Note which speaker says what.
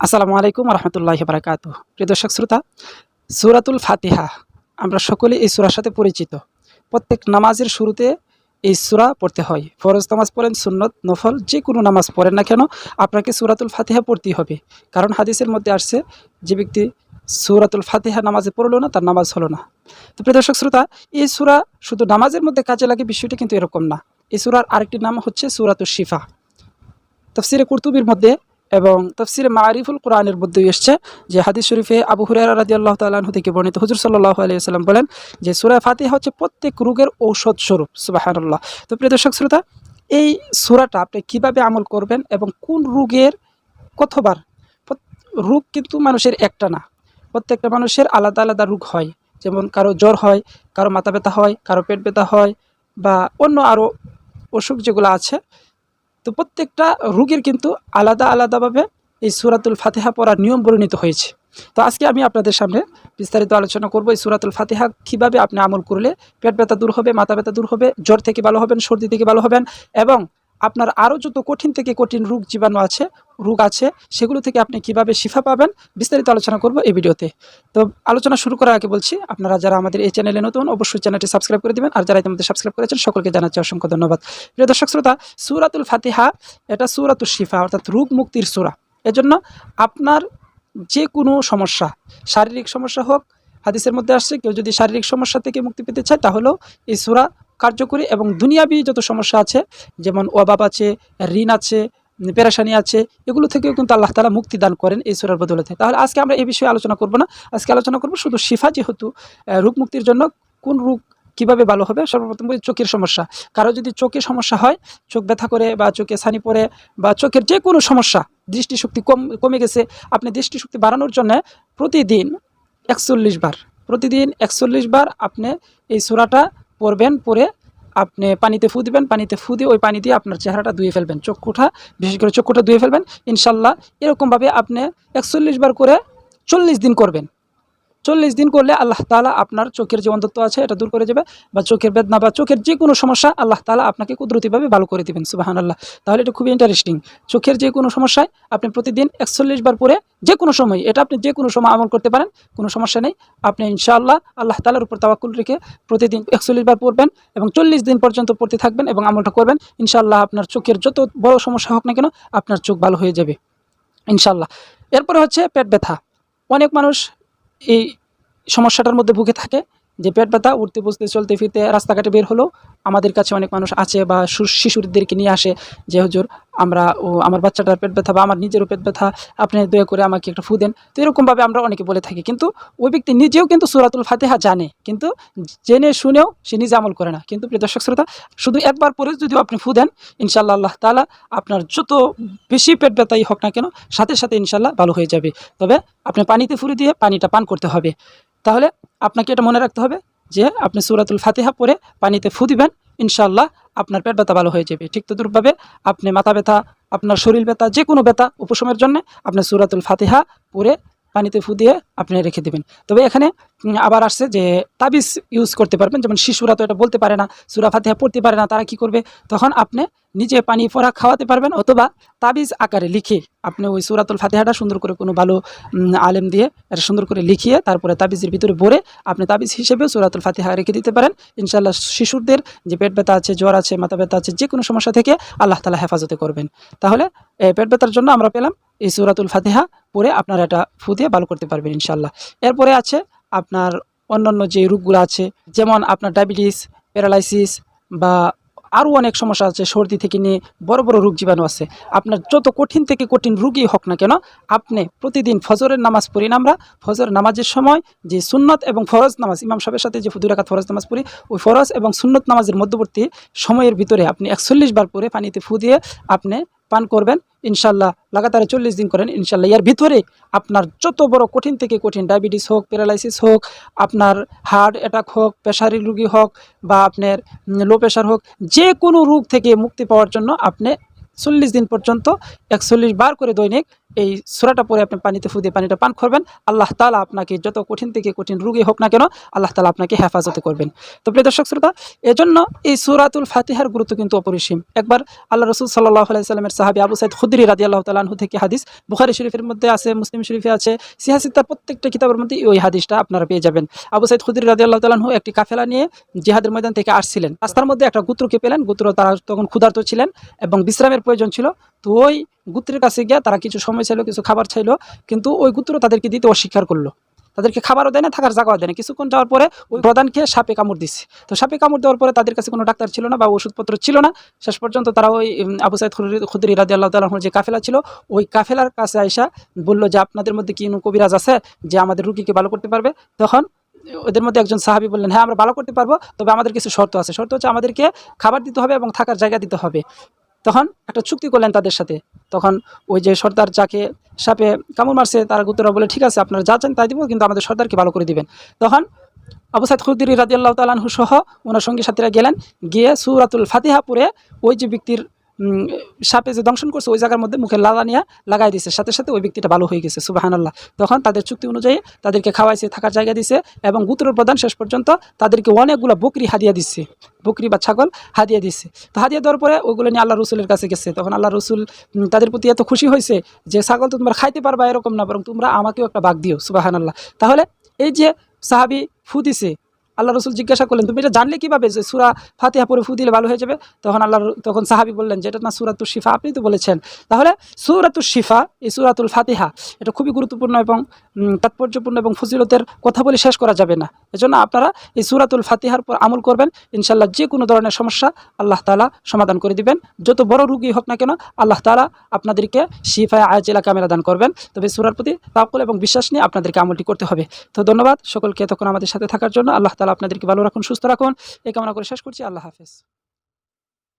Speaker 1: আসসালামু আলাইকুম রহমতুল্লাহ বারাকাত প্রিয় দর্শক, শ্রোতা, সুরাতুল ফাতিহা, আমরা সকলে এই সুরার সাথে পরিচিত। প্রত্যেক নামাজের শুরুতে এই সুরা পড়তে হয়। ফরজ নামাজ পড়েন, সুন্নত, নফল, যে কোনো নামাজ পড়েন না কেন, আপনাকে সুরাতুল ফাতিহা পড়তেই হবে। কারণ হাদিসের মধ্যে আসছে, যে ব্যক্তি সুরাতুল ফাতিহা নামাজে পড়ল না, তার নামাজ হলো না। তো প্রিয় দর্শক, শ্রোতা, এই সুরা শুধু নামাজের মধ্যে কাজে লাগে, বিষয়টি কিন্তু এরকম না। এই সুরার আরেকটি নাম হচ্ছে সুরাতুল শিফা। তফসিরে কুর্তুবির মধ্যে এবং তফসিরে মারিফুল কোরআনের মধ্যে এসছে যে হাদিস শরীফে আবু হুরারা রাজি আল্লাহ তালু থেকে বর্ণিত হুজুর সাল্লাহ আলিয়াল্লাম বলেন যে সুরা ফাতিহা হচ্ছে প্রত্যেক রোগের ঔষধ স্বরূপ সুবাহান্লাহ তো প্রিয় দর্শক শ্রোতা, এই সুরাটা আপনি কীভাবে আমল করবেন এবং কোন রোগের কতবার? রোগ কিন্তু মানুষের একটা না। প্রত্যেকটা মানুষের আলাদা আলাদা রোগ হয়। যেমন কারও জ্বর হয়, কারও মাথা ব্যথা হয়, কারও পেট ব্যথা হয় বা অন্য আরও অসুখ যেগুলো আছে তো প্রত্যেকটা রোগের কিন্তু আলাদা আলাদাভাবে এই সুরাতুল ফাতেহা পড়ার নিয়ম পরিণত হয়েছে। তো আজকে আমি আপনাদের সামনে বিস্তারিত আলোচনা করব এই সুরাতুল ফাতেহা কীভাবে আপনি আমল করলে পেট ব্যথা দূর হবে, মাথা ব্যথা দূর হবে, জ্বর থেকে ভালো হবেন, সর্দি থেকে ভালো হবেন এবং আপনার আরও যত কঠিন থেকে কঠিন রোগ জীবাণু আছে রোগ আছে, সেগুলো থেকে আপনি কীভাবে শিফা পাবেন বিস্তারিত আলোচনা করব এই ভিডিওতে। তো আলোচনা শুরু করার আগে বলছি, আপনারা যারা আমাদের এই চ্যানেলে নতুন, অবশ্যই চ্যানেলটি সাবস্ক্রাইব করে দিবেন। আর যারা ইতিমধ্যে সাবস্ক্রাইব করেছেন, সকলকে জানাচ্ছি অসংখ্য ধন্যবাদ। প্রিয় দর্শক শ্রোতা, সুরাতুল ফাতিহা, এটা সুরাতুল শিফা, অর্থাৎ রোগ মুক্তির সুরা। এজন্য আপনার যে কোনো সমস্যা, শারীরিক সমস্যা হোক, হাদিসের মধ্যে আসছে, কেউ যদি শারীরিক সমস্যা থেকে মুক্তি পেতে চায়, তাহলেও এই সুরা কার্যকরী এবং দুনিয়াবি যত সমস্যা আছে, যেমন অভাব আছে, ঋণ আছে পেরেশানি আছে, এগুলো থেকেও কিন্তু আল্লাহ তালা মুক্তি দান করেন এই সুরার বদলতে তাহলে আজকে আমরা এই বিষয়ে আলোচনা করব না। আজকে আলোচনা করব শুধু শিফা যেহেতু রোগ মুক্তির জন্য কোন রোগ কীভাবে ভালো হবে, সর্বপ্রথম বলি চোখের সমস্যা। কারও যদি চোখে সমস্যা হয়, চোখ ব্যথা করে বা চোখে ছানি পড়ে বা চোখের যে কোনো সমস্যা, দৃষ্টিশক্তি কম, কমে গেছে, আপনি দৃষ্টিশক্তি বাড়ানোর জন্য প্রতিদিন একচল্লিশ বার, প্রতিদিন একচল্লিশ বার আপনি এই সুরাটা পড়বেন পরে আপনি পানিতে ফু দিবেন, পানিতে ফু দিয়ে ওই পানি দিয়ে আপনার চেহারাটা ধুয়ে ফেলবেন চক্ষুটা বিশেষ করে চক্ষুটা ধুয়ে ফেলবেন। ইনশাল্লাহ এরকমভাবে আপনি একচল্লিশ বার করে চল্লিশ দিন করবেন। চল্লিশ দিন করলে আল্লাহ তালা আপনার চোখের যে অন্ধত্ব আছে, এটা দূর করে যাবে বা চোখের বেদনা বা চোখের যে কোনো সমস্যা আল্লাহ তালা আপনাকে কুদরতিভাবে ভালো করে দিবেন সুবাহান আল্লাহ তাহলে এটা খুবই ইন্টারেস্টিং চোখের যে কোনো সমস্যায় আপনি প্রতিদিন একচল্লিশ বার পরে যে কোনো সময়, এটা আপনি যে কোনো সময় আমল করতে পারেন, কোনো সমস্যা নেই। আপনি ইনশাআল্লাহ আল্লাহ তালার উপর তাওয়াক্কুল রেখে প্রতিদিন একচল্লিশ বার পড়বেন এবং চল্লিশ দিন পর্যন্ত পড়তে থাকবেন এবং আমলটা করবেন। ইনশাআল্লাহ আপনার চোখের যত বড় সমস্যা হোক না কেন, আপনার চোখ ভালো হয়ে যাবে, ইনশাআল্লাহ। এরপরে হচ্ছে পেট ব্যথা। অনেক মানুষ এই সমস্যাটার মধ্যে ভুগে থাকে। যে পেট ব্যথা, উঠতে, বসতে, চলতে, ফিরতে, রাস্তাঘাটে বের হলেও আমাদের কাছে অনেক মানুষ আছে বা শিশুদেরকে নিয়ে আসে যে, হুজুর, আমরা ও, আমার বাচ্চাটার পেট ব্যথা বা আমার নিজেরও পেট ব্যথা, আপনি দয়া করে আমাকে একটা ফু দেন। তো এরকমভাবে আমরা অনেকে বলে থাকি। কিন্তু ওই ব্যক্তি নিজেও কিন্তু সুরাতুল ফাতেহা জানে, কিন্তু জেনে, শুনেও সে নিজে আমল করে না। কিন্তু প্রিয় দর্শক, শ্রোতা, শুধু একবার পরে যদিও আপনি ফু দেন ইনশাল্লাহ আল্লাহ তালা আপনার যত বেশি পেট ব্যথাই হোক না কেন, সাথে সাথে ইনশাল্লাহ ভালো হয়ে যাবে। তবে আপনি পানিতে ফুরে দিয়ে পানিটা পান করতে হবে। তাহলে আপনাকে এটা মনে রাখতে হবে যে আপনি সুরাতুল ফাতিহা পরে পানিতে ফু দিবেন ইনশাল্লাহ আপনার পেট ব্যথা ভালো হয়ে যাবে। ঠিক তদুরভাবে আপনি মাথা ব্যথা, আপনার শরীর ব্যথা যে কোনো ব্যথা উপশমের জন্য আপনি সুরাতুল ফাতিহা পরে পানিতে ফু দিয়ে আপনি রেখে দেবেন। তবে এখানে আবার আসছে যে তাবিজ ইউজ করতে পারবেন। যেমন শিশুরা তো এটা বলতে পারে না, সুরা পড়তে পারে না, তারা কি করবে? তখন আপনি নিজে পানি পরা খাওয়াতে পারবেন অথবা তাবিজ আকারে লিখে আপনি ওই সুরাতুল ফাতিহাটা সুন্দর করে কোনো ভালো আলেম দিয়ে এটা সুন্দর করে লিখিয়ে তারপরে তাবিজের ভিতরে ভরে আপনি তাবিজ হিসেবেও সুরাতুল ফাতিহা রেখে দিতে পারেন। ইনশাল্লাহ শিশুদের যে পেট ব্যথা আছে, জ্বর আছে, মাথা ব্যথা আছে, যে কোনো সমস্যা থেকে আল্লাহ তালা হেফাজতে করবেন। তাহলে পেট ব্যথার জন্য আমরা পেলাম এই সুরাতুল ফাতিহা পরে আপনারা এটা ফু দিয়ে ভালো করতে পারবেন ইনশাল্লাহ এরপরে আছে আপনার অন্যান্য যে রোগগুলো আছে, যেমন আপনার ডায়াবেটিস, প্যারালাইসিস বা আরও অনেক সমস্যা আছে সর্দি থেকে নিয়ে বড় বড় রোগ জীবাণু আছে। আপনার যত কঠিন থেকে কঠিন রোগী হোক না কেন, আপনি প্রতিদিন ফজরের নামাজ পড়ি আমরা, ফজর নামাজের সময় যে সুন্নত এবং ফরজ নামাজ, ইমাম সাহেবের সাথে যে দুই রাকাত ফরজ নামাজ পড়ি, ওই ফরজ এবং সুন্নত নামাজের মধ্যবর্তী সময়ের ভিতরে আপনি একচল্লিশ বার পরে পানিতে ফু দিয়ে আপনি পান করবেন। ইনশাল্লাহ লাগাতার চল্লিশ দিন করেন। ইনশাল্লাহ এর ভিতরে আপনার যত বড় কঠিন থেকে কঠিন ডায়াবেটিস হোক, প্যারালাইসিস হোক, আপনার হার্ট অ্যাটাক হোক, প্রেশারি রুগী হোক বা আপনার লো প্রেশার হোক, যে কোনো রোগ থেকে মুক্তি পাওয়ার জন্য আপনি চল্লিশ দিন পর্যন্ত একচল্লিশ বার করে দৈনিক এই সুরাটা পরে আপনি পানিতে ফু দিয়ে পানিটা পান করবেন। আল্লাহ তালা আপনাকে যত কঠিন থেকে কঠিন রুগী হোক না কেন, আল্লাহ তালা আপনাকে হেফাজতে করবেন। তো প্রিয় দর্শক শ্রোতা, এজন্য এই সুরাতুল ফাতিহার গুরুত্ব কিন্তু অপরিসীম। একবার আল্লাহ রসুল সাল্লাহ আলাইসাল্লামের সাহাবি আবু সাইদ খুদ্রি রাজি আল্লাহ তালাহু থেকে হাদিস বুখারি শরীফের মধ্যে আছে, মুসলিম শরীফে আছে সিহাসিত্তার প্রত্যেকটা কিতাবের মধ্যে ওই হাদিসটা আপনারা পেয়ে যাবেন। আবু সাইদ খুদ্রি রাজি আল্লাহ তালাহু একটি কাফেলা নিয়ে জিহাদের ময়দান থেকে আসছিলেন। রাস্তার মধ্যে একটা গুত্রকে পেলেন, গুত্র তারা তখন ক্ষুধার্ত ছিলেন এবং বিশ্রামের প্রয়োজন ছিল। তো ওই গুত্রের কাছে গিয়ে তারা কিছু সময় চাইলো, কিছু খাবার চাইলো, কিন্তু ওই গুত্র তাদেরকে দিতে অস্বীকার করল। তাদেরকে খাবারও দেয় না, থাকার জায়গাও দেয় না। কিছুক্ষণ যাওয়ার পরে ওই প্রধানকে সাপে কামড় দিচ্ছে তো সাপে কামড় দেওয়ার পরে তাদের কাছে কোনো ডাক্তার ছিল না বা ওষুধপত্র ছিল না। শেষ পর্যন্ত তারা ওই আবু সাইদ খুদরি- রাজি আল্লাহ যে কাফেলা ছিল, ওই কাফেলার কাছে আইসা বলল যে, আপনাদের মধ্যে কি কবিরাজ আছে যে আমাদের রুগীকে ভালো করতে পারবে? তখন ওদের মধ্যে একজন সাহাবি বললেন হ্যাঁ আমরা ভালো করতে পারব, তবে আমাদের কিছু শর্ত আছে। শর্ত হচ্ছে আমাদেরকে খাবার দিতে হবে এবং থাকার জায়গা দিতে হবে। তখন একটা চুক্তি করলেন তাদের সাথে। তখন ওই যে সর্দার যাকে সাপে কামড় মারছে, তারা গুতরা বলে, ঠিক আছে, আপনারা যা চান তাই দিব, কিন্তু আমাদের সর্দারকে ভালো করে দিবেন। তখন আবু সাইদ খুদ্দির রাজিয়াল্লাহ তালাহু সহ ওনার সঙ্গী সাথীরা গেলেন, গিয়ে সুরাতুল ফাতিহা পরে ওই যে ব্যক্তির সাপে যে দংশন করছে, ওই জায়গার মধ্যে মুখে লালা নিয়ে লাগাই দিছে। সাথে সাথে ওই ব্যক্তিটা ভালো হয়ে গেছে সুবাহান আল্লাহ তখন তাদের চুক্তি অনুযায়ী তাদেরকে খাওয়াইছে, থাকার জায়গা দিছে এবং গুত্রের প্রধান শেষ পর্যন্ত তাদেরকে অনেকগুলো বকরি হাদিয়া দিচ্ছে বকরি বা ছাগল হাদিয়া দিচ্ছে তো হাদিয়া দেওয়ার পরে ওইগুলো নিয়ে আল্লাহ রসুলের কাছে গেছে। তখন আল্লাহ রসুল তাদের প্রতি এত খুশি হয়েছে যে, ছাগল তো তোমরা খাইতে পারবা এরকম না, বরং তোমরা আমাকেও একটা বাঘ দিও। সুবাহান আল্লাহ তাহলে এই যে সাহাবি ফু দিছে আল্লাহ রসুল জিজ্ঞাসা করলেন, তুমি এটা জানলে কীভাবে যে সুরা ফাতিহা পরে ফু দিলে ভালো হয়ে যাবে? তখন আল্লাহ তখন সাহাবি বললেন যে, এটা না সুরাতুল শিফা। আপনি তো বলেছেন। তাহলে সুরাতুল শিফা, এই সুরাতুল ফাতিহা, এটা খুবই গুরুত্বপূর্ণ এবং তাৎপর্যপূর্ণ এবং ফজিলতের কথা বলে শেষ করা যাবে না। এজন্য আপনারা এই সুরাতুল ফাতিহার পর আমল করবেন। ইনশাল্লাহ যে কোনো ধরনের সমস্যা আল্লাহ তালা সমাধান করে দিবেন। যত বড় রুগী হোক না কেন, আল্লাহ তালা আপনাদেরকে শিফায় আয়জিলা কামেরা দান করবেন। তবে সুরার প্রতি তাকুল এবং বিশ্বাস নিয়ে আপনাদেরকে আমলটি করতে হবে। তো ধন্যবাদ। সকলকে তখন আমাদের সাথে থাকার জন্য। আল্লাহ তালা আপনাদেরকে ভালো রাখুন সুস্থ রাখুন। এই কামনা করে শেষ করছি। আল্লাহ হাফেজ।